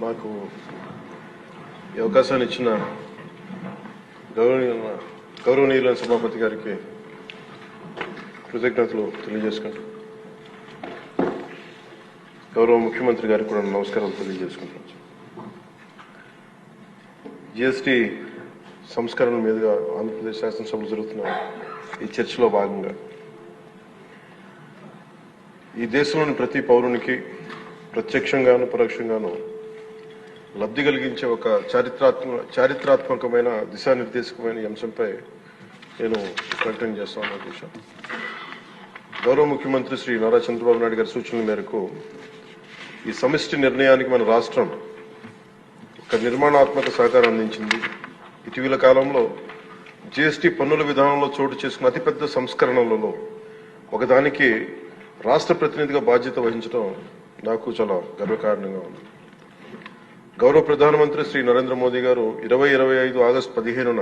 మాకు ఈ అవకాశాన్ని ఇచ్చిన గౌరవనీయుల గౌరవనీయుల సభాపతి గారికి కృతజ్ఞతలు తెలియజేసుకుంటాం గౌరవ ముఖ్యమంత్రి గారికి కూడా నమస్కారాలు తెలియజేసుకుంటున్నాను జిఎస్టి సంస్కరణ మీదుగా ఆంధ్రప్రదేశ్ శాసనసభలో జరుగుతున్న ఈ చర్చలో భాగంగా ఈ దేశంలోని ప్రతి పౌరునికి ప్రత్యక్షంగాను పరోక్షంగాను లబ్ధి కలిగించే ఒక చారిత్రాత్మక చారిత్రాత్మకమైన దిశానిర్దేశకమైన అంశంపై నేను ప్రకటన చేస్తాను ఉద్దేశం గౌరవ ముఖ్యమంత్రి శ్రీ నారా చంద్రబాబు నాయుడు గారి సూచనల మేరకు ఈ సమిష్టి నిర్ణయానికి మన రాష్ట్రం ఒక నిర్మాణాత్మక సహకారం అందించింది. ఇటీవల కాలంలో జీఎస్టీ పన్నుల విధానంలో చోటు చేసుకున్న అతిపెద్ద సంస్కరణలలో ఒకదానికి రాష్ట్ర ప్రతినిధిగా బాధ్యత వహించడం నాకు చాలా గర్వకారణంగా ఉంది. గౌరవ ప్రధానమంత్రి శ్రీ నరేంద్ర మోదీ గారు ఇరవై ఇరవై ఐదు ఆగస్టు పదిహేనున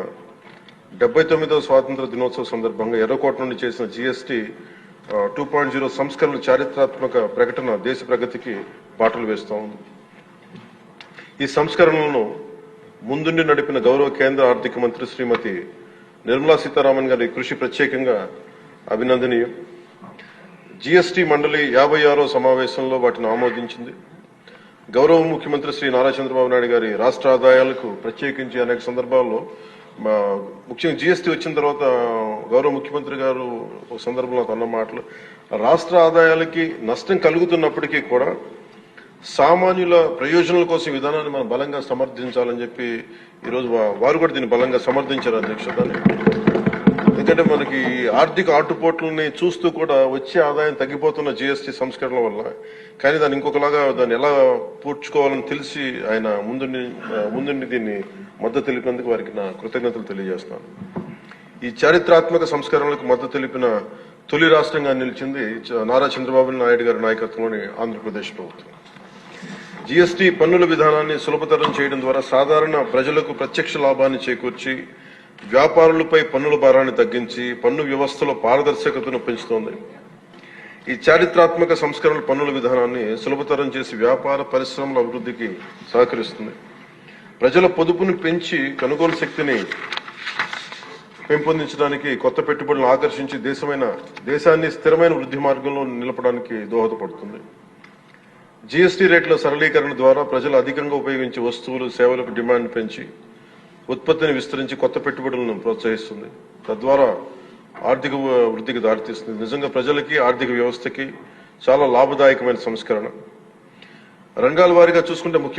డెబ్బై తొమ్మిదవ స్వాతంత్ర దినోత్సవ సందర్భంగా ఎర్రకోట నుండి చేసిన జీఎస్టీ టూ పాయింట్ జీరో సంస్కరణ చారిత్రాత్మక ప్రకటన దేశ ప్రగతికి బాటలు వేస్తూ ఉంది. ఈ సంస్కరణలను ముందుండి నడిపిన గౌరవ కేంద్ర ఆర్థిక మంత్రి శ్రీమతి నిర్మలా సీతారామన్ గారి కృషి ప్రత్యేకంగా అభినందనీయం. జీఎస్టీ మండలి యాభై ఆరో సమావేశంలో వాటిని ఆమోదించింది. గౌరవ ముఖ్యమంత్రి శ్రీ నారా చంద్రబాబు నాయుడు గారి రాష్ట్ర ఆదాయాలకు ప్రత్యేకించి అనేక సందర్భాల్లో మా ముఖ్యంగా జీఎస్టీ వచ్చిన తర్వాత గౌరవ ముఖ్యమంత్రి గారు ఒక సందర్భంలో అన్న మాటలు రాష్ట్ర ఆదాయాలకి నష్టం కలుగుతున్నప్పటికీ కూడా సామాన్యుల ప్రయోజనాల కోసం విధానాన్ని మనం బలంగా సమర్థించాలని చెప్పి ఈరోజు వారు కూడా దీన్ని బలంగా సమర్థించారు అధ్యక్ష. ఎందుకంటే మనకి ఆర్థిక ఆటుపోట్లని చూస్తూ కూడా వచ్చే ఆదాయం తగ్గిపోతున్న జీఎస్టీ సంస్కరణల వల్ల. కానీ దాన్ని ఇంకొకలాగా దాన్ని ఎలా పూడ్చుకోవాలని తెలిసి ఆయన ముందుండి ముందుండి దీన్ని మద్దతు తెలిపినందుకు వారికి నా కృతజ్ఞతలు తెలియజేస్తాను ఈ చారిత్రాత్మక సంస్కరణలకు మద్దతు తెలిపిన తొలి రాష్ట్రంగా నిలిచింది నారా చంద్రబాబు నాయుడు గారి నాయకత్వంలోని ఆంధ్రప్రదేశ్ ప్రభుత్వం. జీఎస్టీ పన్నుల విధానాన్ని సులభతరం చేయడం ద్వారా సాధారణ ప్రజలకు ప్రత్యక్ష లాభాన్ని చేకూర్చి వ్యాపారులపై పన్నుల భారాన్ని తగ్గించి పన్ను వ్యవస్థలో పారదర్శకతను పెంచుతోంది. ఈ చారిత్రాత్మక సంస్కరణల పన్నుల విధానాన్ని సులభతరం చేసి వ్యాపార పరిశ్రమల అభివృద్ధికి సహకరిస్తుంది. ప్రజల పొదుపును పెంచి కొనుగోలు శక్తిని పెంపొందించడానికి కొత్త పెట్టుబడులను ఆకర్షించి దేశమైన దేశాన్ని స్థిరమైన వృద్ధి మార్గంలో నిలపడానికి దోహదపడుతుంది. జీఎస్టీ రేట్ల సరళీకరణ ద్వారా ప్రజలు అధికంగా ఉపయోగించే వస్తువులు సేవలకు డిమాండ్ పెంచి ఉత్పత్తిని విస్తరించి కొత్త పెట్టుబడులను ప్రోత్సహిస్తుంది. తద్వారా ఆర్థిక వృద్ధికి దారితీస్తుంది. నిజంగా ప్రజలకి ఆర్థిక వ్యవస్థకి చాలా లాభదాయకమైన సంస్కరణ. రంగాల వారీగా చూసుకుంటే ముఖ్య